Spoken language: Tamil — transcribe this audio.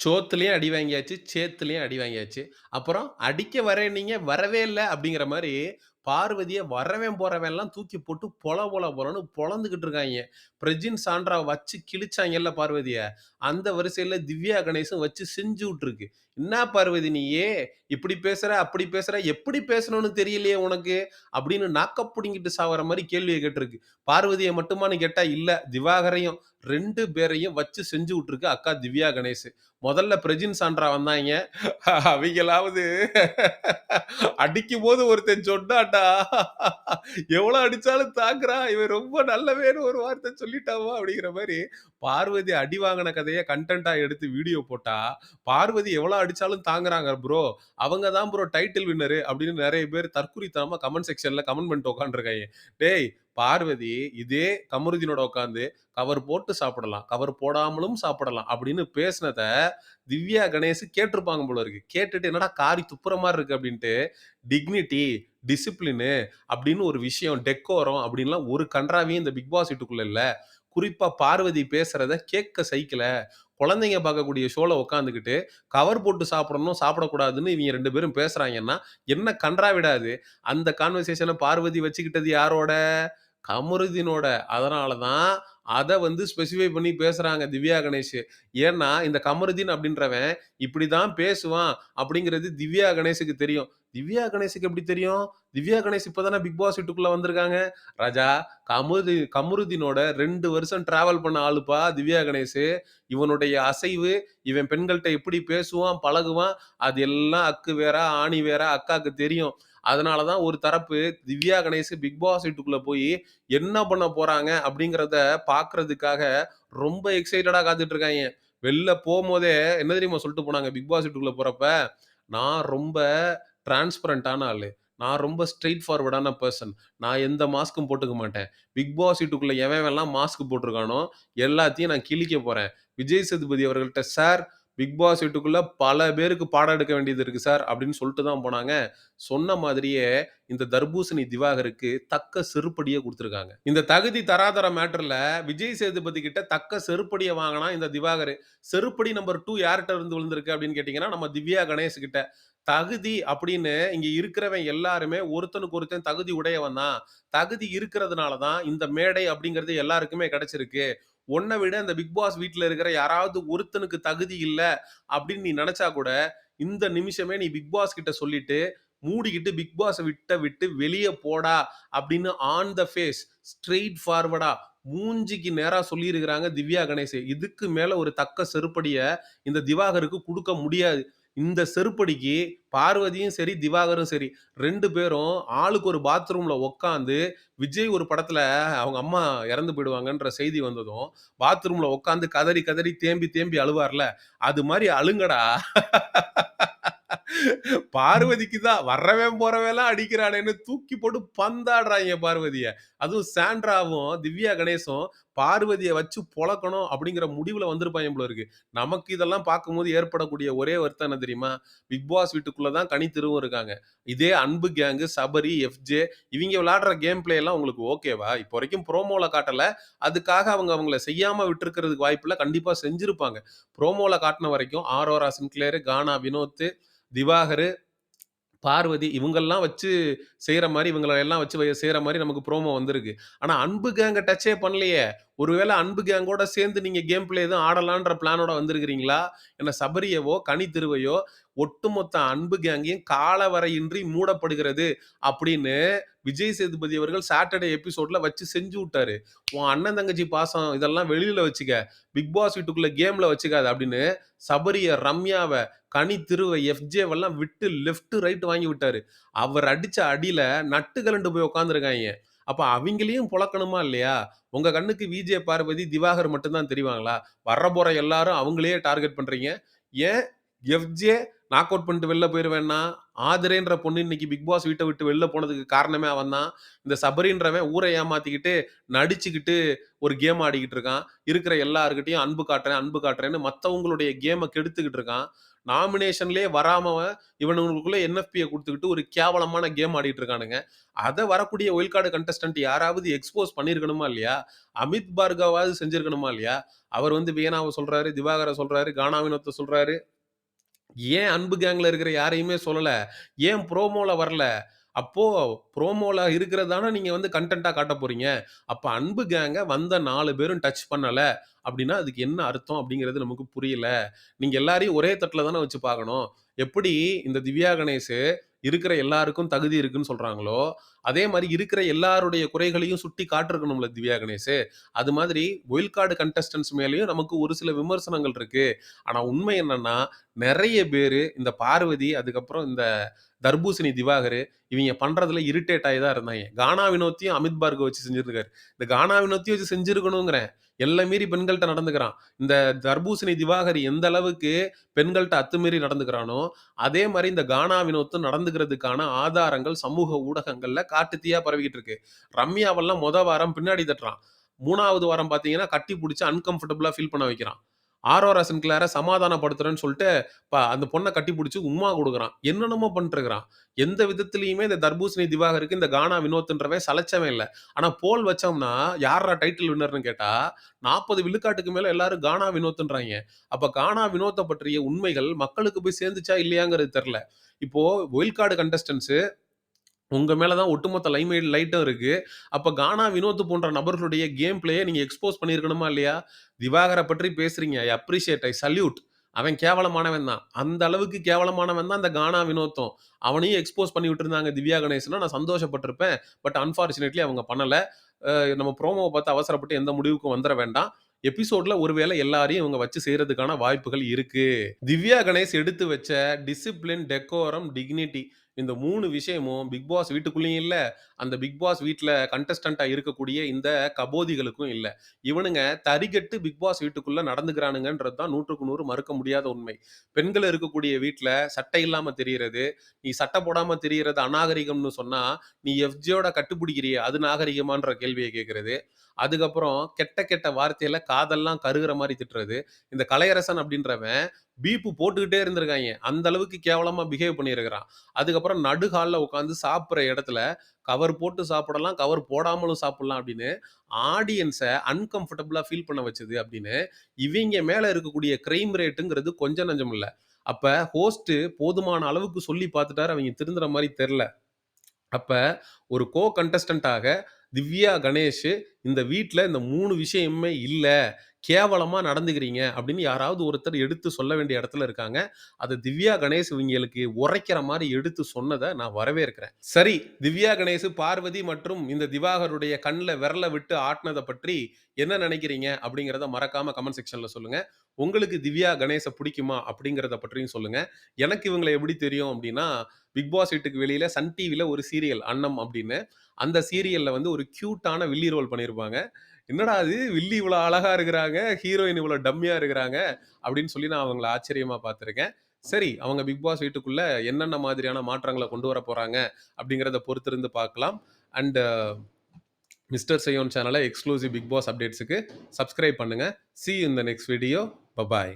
சோத்துலேயும் அடி வாங்கியாச்சு, சேத்துலேயும் அடி வாங்கியாச்சு. அப்புறம் அடிக்க வரேன்னீங்க, வரவே இல்லை அப்படிங்கிற மாதிரி பார்வதியை வரவன் போறவன்லாம் தூக்கி போட்டு பொல பொல பொலன்னு பொலந்துக்கிட்டு இருக்காங்க பிரஜின், சாண்ட்ரா வச்சு கிழிச்சாங்கல்ல பார்வதிய, அந்த வரிசையில திவ்யா கணேசும் வச்சு செஞ்சு விட்டுருக்கு. என்ன பார்வதி நீயே இப்படி பேசுற, அப்படி பேசுற, எப்படி பேசணும்னு தெரியலையே உனக்கு?" அப்படின்னு நாக்க பிடிங்கிட்டு சாவற மாதிரி கேள்வியை கேட்டிருக்கு. பார்வதியை மட்டுமான்னு கேட்டா இல்ல, திவாகரையும் ரெண்டு பேரையும் வச்சு செஞ்சு விட்டுருக்கு அக்கா திவ்யா கணேஷ். முதல்ல பிரஜின், சாண்ட்ரா அவங்களாவது அடிக்கும் அடிக்கும்போது ஒருத்தன் சொன்னாட்டா "எவ்வளோ அடித்தாலும் தாக்குறா இவன் ரொம்ப நல்லவேன்னு ஒரு வார்த்தை சொல்லிட்டாவா அப்படிங்கிற மாதிரி பார்வதி அடி வாங்கின கதையை கண்டென்ட்டாக எடுத்து வீடியோ போட்டால் பார்வதி எவ்வளோ அடித்தாலும் தாங்குறாங்க ப்ரோ. அவங்க தான் ப்ரோ டைட்டில் வின்னரு அப்படின்னு நிறைய பேர் தற்குறித்தனமாக கமெண்ட் செக்ஷனில் கமெண்ட் பண்ணிட்டு உட்காந்துருக்காங்க டேய்! பார்வதி இதே கமருதினோட உட்காந்து கவர் போட்டு சாப்பிடலாம், கவர் போடாமலும் சாப்பிடலாம் அப்படின்னு பேசினத, திவ்யா கணேஷ் கேட்டிருப்பாங்க போல இருக்கு. கேட்டுட்டு என்னடா காரி துப்புற மாதிரி இருக்கு அப்படின்ட்டு, டிக்னிட்டி, டிசிப்ளினு அப்படின்னு ஒரு விஷயம், டெக்கோரம் அப்படின்லாம் ஒரு கண்றாவியும் இந்த பிக் பாஸ் வீட்டுக்குள்ள இல்லை குறிப்பாக பார்வதி பேசுகிறத கேட்க சைக்கிளை குழந்தைங்க பார்க்கக்கூடிய ஷோவில் உட்காந்துக்கிட்டு கவர் போட்டு சாப்பிடணும், சாப்பிடக்கூடாதுன்னு இவங்க ரெண்டு பேரும் பேசுகிறாங்கன்னா என்ன கன்றாவிடாது அந்த கான்வர்சேஷனை பார்வதி வச்சுக்கிட்டது யாரோட? கமருதீனோட. அதனால தான் அதை வந்து ஸ்பெசிஃபை பண்ணி பேசுகிறாங்க திவ்யா கணேஷு. ஏன்னா, இந்த கமருதீன் அப்படின்றவன் இப்படி தான் பேசுவான் அப்படிங்கிறது திவ்யா கணேஷுக்கு தெரியும். திவ்யா கணேஷுக்கு எப்படி தெரியும்? திவ்யா கணேஷ் இப்போதானே பிக் பாஸ் வீட்டுக்குள்ள வந்திருக்காங்க. ராஜா, கமருதி கமருதினோட ரெண்டு வருஷம் டிராவல் பண்ண ஆளுப்பா திவ்யா கணேஷு. இவனுடைய அசைவு, இவன் பெண்கள்கிட்ட எப்படி பேசுவான், பழகுவான், அது எல்லாம் அக்கு வேற ஆணி வேற அக்காக்கு தெரியும். அதனால தான் ஒரு தரப்பு திவ்யா கணேஷ் பிக் பாஸ் வீட்டுக்குள்ள போய் என்ன பண்ண போறாங்க அப்படிங்கிறத பாக்குறதுக்காக ரொம்ப எக்ஸைட்டடா காத்துட்டு இருக்காங்க வெளில போகும்போதே என்ன தெரியுமா சொல்லிட்டு போனாங்க பிக் பாஸ் வீட்டுக்குள்ள போறப்ப? "நான் ரொம்ப டிரான்ஸ்பரண்டான ஆளு. நான் ரொம்ப ஸ்ட்ரெயிட் ஃபார்வர்டான பெர்சன். நான் எந்த மாஸ்க்கும் போட்டுக்க மாட்டேன். பிக் பாஸ் வீட்டுக்குள்ள எவன் எவன்லாம் மாஸ்க் போட்டிருக்கானோ, எல்லாத்தையும் நான் கிழிக்க போறேன்." விஜய் சேதுபதி அவர்கள்ட்ட, "சார் பிக் பாஸ் வீட்டுக்குள்ள பல பேருக்கு பாடம் எடுக்க வேண்டியது இருக்கு சார்" அப்படின்னு சொல்லிட்டு தான் போனாங்க. சொன்ன மாதிரியே இந்த தர்பூசணி திவாகருக்கு தக்க செருப்படிய குடுத்திருக்காங்க. இந்த தகுதி தராதர மேட்டர்ல விஜய் சேதுபதி கிட்ட தக்க செருப்படிய வாங்குனான் இந்த திவாகரு. செருப்படி நம்பர் 2 யார்ட்ட இருந்து விழுந்திருக்கு அப்படின்னு கேட்டீங்கன்னா, நம்ம திவ்யா கணேஷ் கிட்ட. தகுதி அப்படின்னு இங்க இருக்கிறவன் எல்லாருமே ஒருத்தனுக்கு ஒருத்தன் தகுதி உடையவன் தான். தகுதி இருக்கிறதுனால தான் இந்த மேடை அப்படிங்கிறது எல்லாருக்குமே கிடைச்சிருக்கு. உன்னை விட இந்த பிக் பாஸ் வீட்டில் இருக்கிற யாராவது ஒருத்தனுக்கு தகுதி இல்லை அப்படின்னு நீ நினைச்சா கூட, இந்த நிமிஷமே நீ பிக் பாஸ் கிட்ட சொல்லிட்டு, மூடிக்கிட்டு பிக் பாஸ விட்ட விட்டு வெளியே போடா அப்படின்னு ஆன் த ஃபேஸ் ஸ்ட்ரெயிட் ஃபார்வர்டா மூஞ்சிக்கு நேராக சொல்லியிருக்கிறாங்க திவ்யா கணேஷ். இதுக்கு மேலே ஒரு தக்க செருப்படியை இந்த திவாகருக்கு கொடுக்க முடியாது. இந்த செருப்படிக்கு பார்வதியும் சரி, திவாகரும் சரி ரெண்டு பேரும் ஆளுக்கு ஒரு பாத்ரூம்ல உட்காந்து, விஜய் ஒரு படத்துல அவங்க அம்மா இறந்து போயிடுவாங்கன்ற செய்தி வந்ததும், பாத்ரூம்ல உட்காந்து கதறி கதறி தேம்பி தேம்பி அழுவார்ல, அது மாதிரி அழுங்கடா. பார்வதிக்கு தான் வரவன் போறவெல்லாம் அடிக்கிறானேன்னு தூக்கி போட்டு பந்தாடுறாங்க பார்வதிய. அதுவும் சாண்ட்ராவும், திவ்யா கணேஷும் பார்வதியை வச்சு பொழக்கணும் அப்படிங்கிற முடிவுல வந்திருப்பாங்க போல இருக்கு. நமக்கு இதெல்லாம் பார்க்கும்போது ஏற்படக்கூடிய ஒரே வருத்தம் என்ன தெரியுமா? பிக் பாஸ் வீட்டுக்குள்ளதான் தான் கனித்தெருவும் இருக்காங்க. இதே அன்பு கேங்கு, சபரி, எஃப்ஜே இவங்க விளையாடுற கேம் பிளே எல்லாம் உங்களுக்கு ஓகேவா? இப்போ வரைக்கும் ப்ரோமோல காட்டல. அதுக்காக அவங்க அவங்கள செய்யாம விட்டுருக்கிறதுக்கு வாய்ப்பில்ல. கண்டிப்பா செஞ்சிருப்பாங்க. ப்ரோமோல காட்டின வரைக்கும் ஆரோரா சின்க்ளேரு கானா வினோத், திவாகரு, பார்வதி இவங்கெல்லாம் வச்சு செய்கிற மாதிரி இவங்கள எல்லாம் வச்சு செய்கிற மாதிரி நமக்கு ப்ரோமோ வந்திருக்கு. ஆனால் அன்பு கேங்கை டச்சே பண்ணலையே. ஒருவேளை அன்பு கேங்கோட சேர்ந்து நீங்கள் கேம் பிளே எதுவும் ஆடலான்ற பிளானோட வந்திருக்கிறீங்களா? என்ன சபரியவோ, கனித்தெருவையோ ஒட்டுமொத்த அன்பு கேங்கையும் காலவரையின்றி மூடப்படுகிறது அப்படின்னு விஜய் சேதுபதி அவர்கள் சாட்டர்டே எபிசோட்ல வச்சு செஞ்சு விட்டாரு. உன் அண்ணன் தங்கச்சி பாசம் இதெல்லாம் வெளியில வச்சுக்க. பிக் பாஸ் வீட்டுக்குள்ள கேம்ல வச்சுக்காது அப்படின்னு சபரிய, கனி திருவை எஃப்ஜேவெல்லாம் விட்டு லெஃப்ட், ரைட் வாங்கி விட்டாரு. அவர் அடிச்ச அடியில நட்டு கலண்டு போய் உட்காந்துருக்காங்க அப்ப அவங்களையும் புழக்கணுமா இல்லையா? உங்க கண்ணுக்கு விஜே பார்வதி, திவாகர் மட்டும்தான் தெரிவாங்களா? வர்ற எல்லாரும் அவங்களையே டார்கெட் பண்றீங்க. ஏன் எஃப்ஜே நாக் அவுட் பண்ணிட்டு வெளில போயிருவேன்னா, ஆதிரேன்ற பொண்ணு இன்னைக்கு பிக் பாஸ் வீட்டை விட்டு வெளில போனதுக்கு காரணமே அவன் தான். இந்த சபரின்றவன் ஊரை ஏமாத்திக்கிட்டு, நடிச்சுக்கிட்டு ஒரு கேம் ஆடிக்கிட்டு இருக்கான். இருக்கிற எல்லாருக்கிட்டையும் அன்பு காட்டுறேன், அன்பு காட்டுறேன்னு மற்றவங்களுடைய கேமை கெடுத்துக்கிட்டு இருக்கான். நாமினேஷன்லயே வராம இவனுங்களுக்குள்ளே என்எஃபியை கொடுத்துக்கிட்டு ஒரு கேவலமான கேம் ஆடிட்டு இருக்கானுங்க. அதை வரக்கூடிய ஒயில் கார்டு கண்டஸ்டன்ட் யாராவது எக்ஸ்போஸ் பண்ணியிருக்கணுமா இல்லையா? அமித் பார்காவாவது செஞ்சிருக்கணுமா இல்லையா? அவர் வந்து வியனாவை சொல்றாரு, திவாகரை சொல்றாரு, கானாவினத்தை சொல்கிறாரு சொல்றாரு. ஏன் அன்பு கேங்கில் இருக்கிற யாரையுமே சொல்லலை ஏன் ப்ரோமோவில் வரல? அப்போ ப்ரோமோவில் இருக்கிறது நீங்கள் வந்து கண்டென்ட்டாக காட்டப் போறீங்க. அப்போ அன்பு கேங்கை வந்த நாலு பேரும் டச் பண்ணலை அப்படின்னா அதுக்கு என்ன அர்த்தம் அப்படிங்கிறது நமக்கு புரியல. நீங்கள் எல்லாரையும் ஒரே தட்டில் தானே வச்சு பார்க்கணும். எப்படி இந்த திவ்யா கணேஷ் இருக்கிற எல்லாருக்கும் தகுதி இருக்குன்னு சொல்றாங்களோ, அதே மாதிரி இருக்கிற எல்லாருடைய குறைகளையும் சுட்டி காட்டிருக்கணும்ல திவ்யா கணேஷ். அது மாதிரி ஒயில் கார்டு கண்டஸ்டன்ட்ஸ் மேலேயும் நமக்கு ஒரு சில விமர்சனங்கள் இருக்கு. ஆனா உண்மை என்னன்னா, நிறைய பேர் இந்த பார்வதி, அதுக்கப்புறம் இந்த தர்பூசணி திவாகரு, இவங்க பண்ணுறதுல இரிட்டேட் ஆகி தான் இருந்தாங்க கானா வினோத்தையும் அமித் பார்கவ் வச்சு செஞ்சுருக்காரு இந்த கானா வினோத்தையும் வச்சு செஞ்சுருக்கணுங்கிறேன் எல்லா மீறி பெண்கள்கிட்ட நடந்துக்கிறான். இந்த தர்பூசணி திவாகர் எந்த அளவுக்கு பெண்கள்கிட்ட அத்துமீறி நடந்துக்கிறானோ, அதே மாதிரி இந்த கானா வினோத்தும் நடந்துக்கிறதுக்கான ஆதாரங்கள் சமூக ஊடகங்களில் காட்டுத்தீயாக பரவிக்கிட்டு இருக்கு. ரம்யாவெல்லாம் மொத வாரம் பின்னாடி தட்டுறான். மூணாவது வாரம் பார்த்தீங்கன்னா, கட்டி பிடிச்சி அன்கம்ஃபர்டபுளாக ஃபீல் பண்ண வைக்கிறான். ஆரோரா சின்க்ளேர சமாதானப்படுத்துறேன்னு சொல்லிட்டு ப அந்த பொண்ணை கட்டி பிடிச்சி உம்மா கொடுக்குறான் என்னென்னமோ பண்ணிட்டுருக்கான். எந்த விதத்துலையுமே இந்த தர்பூசணி திவாகருக்கு இந்த கானா வினோத்ன்றவன் சலைச்சவன் இல்லை ஆனால் போல் வச்சோம்னா, யாரா டைட்டில் வின்னர்னு கேட்டால் நாற்பது விழுக்காட்டுக்கு மேலே எல்லாரும் கானா வினோத்துன்றாங்க அப்போ கானா வினோத்தை பற்றிய உண்மைகள் மக்களுக்கு போய் சேர்ந்துச்சா இல்லையாங்கிறது தெர்ல. இப்போது ஒயில் கார்டு கண்டஸ்டன்ட்ஸ் உங்க மேல தான் ஒட்டுமொத்த லைம்லைட் லைட்டும் இருக்கு. அப்ப கானா வினோத் போன்ற நபர்களுடைய கேம் பிளேயை நீங்க எக்ஸ்போஸ் பண்ணியிருக்கணுமா இல்லையா? திவாகரை பற்றி பேசுறீங்க. I appreciate, I salute. அவன் கேவலமானவன் தான். அந்த அளவுக்கு கேவலமானவன் தான் அந்த கானா வினோத்தும். அவனையும் எக்ஸ்போஸ் பண்ணி விட்டுருந்தாங்க திவ்யா கணேசனா நான் சந்தோஷப்பட்டிருப்பேன். பட் அன்ஃபார்ச்சுனேட்லி அவங்க பண்ணலை நம்ம ப்ரோமோவை பார்த்து அவசரப்பட்டு எந்த முடிவுக்கும் வந்துட வேண்டாம். எபிசோட்ல ஒருவேளை எல்லாரையும் இவங்க வச்சு செய்யறதுக்கான வாய்ப்புகள் இருக்கு. திவ்யா கணேஷ் எடுத்து வச்ச டிசிப்ளின், டெக்கோரம், டிக்னிட்டி இந்த மூணு விஷயமும் பிக் பாஸ் வீட்டுக்குள்ளேயும் இல்லை அந்த பிக் பாஸ் வீட்டில் கண்டஸ்டண்ட்டாக இருக்கக்கூடிய இந்த கபோதிகளுக்கும் இல்லை இவனுங்க தரிகட்டு பிக் பாஸ் வீட்டுக்குள்ளே நடந்துக்கிறானுங்கன்றது தான் 100க்கு 100 மறுக்க முடியாத உண்மை. பெண்கள் இருக்கக்கூடிய வீட்டில் சட்டை இல்லாமல் தெரிகிறது நீ சட்டை போடாமல் தெரிகிறது அநாகரிகம்னு சொன்னால் நீ எஃப்ஜியோட கட்டுப்பிடிக்கிறியே அது நாகரிகமான்ற கேள்வியை கேட்குறது அதுக்கப்புறம் கெட்ட கெட்ட வார்த்தையில காதெல்லாம் கருகிற மாதிரி திட்டுறது. இந்த கலையரசன் அப்படின்றவன் பீப்பு போட்டுக்கிட்டே இருந்திருக்காங்க அந்த அளவுக்கு கேவலமாக பிஹேவ் பண்ணியிருக்கிறான். அதுக்கப்புறம் நடுகாலில் உட்காந்து சாப்பிட்ற இடத்துல கவர் போட்டு சாப்பிடலாம், கவர் போடாமலும் சாப்பிடலாம் அப்படின்னு ஆடியன்ஸை அன்கம்ஃபர்டபுளாக ஃபீல் பண்ண வச்சது அப்படின்னு இவங்க மேலே இருக்கக்கூடிய கிரைம் ரேட்டுங்கிறது கொஞ்சம் நஞ்சம் இல்லை அப்போ ஹோஸ்ட்டு போதுமான அளவுக்கு சொல்லி பார்த்துட்டாரு. அவங்க திருந்துற மாதிரி தெரில அப்போ ஒரு கோ கண்டஸ்டண்ட்டாக திவ்யா கணேஷ் இந்த வீட்டில் இந்த மூணு விஷயமுமே இல்லை கேவலமாக நடந்துக்கிறீங்க அப்படின்னு யாராவது ஒருத்தர் எடுத்து சொல்ல வேண்டிய இடத்துல இருக்காங்க. அதை திவ்யா கணேஷ் இவங்களுக்கு உரைக்கிற மாதிரி எடுத்து சொன்னதை நான் வரவேற்கிறேன். சரி, திவ்யா கணேஷ், பார்வதி மற்றும் இந்த திவாகருடைய கண்ணில் விரல விட்டு ஆட்டினதை பற்றி என்ன நினைக்கிறீங்க அப்படிங்கிறத மறக்காம கமெண்ட் செக்ஷன்ல சொல்லுங்க. உங்களுக்கு திவ்யா கணேசை பிடிக்குமா? அப்படிங்கிறத பற்றியும் சொல்லுங்க. எனக்கு இவங்களை எப்படி தெரியும் அப்படின்னா பிக் பாஸ் வீட்டுக்கு வெளியில சன் டிவியில் ஒரு சீரியல் அன்னம் அப்படின்னு அந்த சீரியல்ல வந்து ஒரு கியூட்டான வில்லி ரோல் பண்ணியிருப்பாங்க. என்னடா இது வில்லி இவ்வளோ அழகா இருக்கிறாங்க, ஹீரோயின் இவ்வளோ டம்மியா இருக்கிறாங்க அப்படின்னு சொல்லி நான் அவங்கள ஆச்சரியமா பார்த்துருக்கேன். சரி, அவங்க பிக் பாஸ் வீட்டுக்குள்ள என்னென்ன மாதிரியான மாற்றங்களை கொண்டு வர போறாங்க அப்படிங்கிறத பொறுத்திருந்து பார்க்கலாம். அண்ட் மிஸ்டர் செய்யோன் சேனலை எக்ஸ்க்ளூசிவ் பிக் பாஸ் அப்டேட்ஸுக்கு சப்ஸ்கிரைப் பண்ணுங்க. சி இந்த இன் நெக்ஸ்ட் வீடியோ. பபாய்.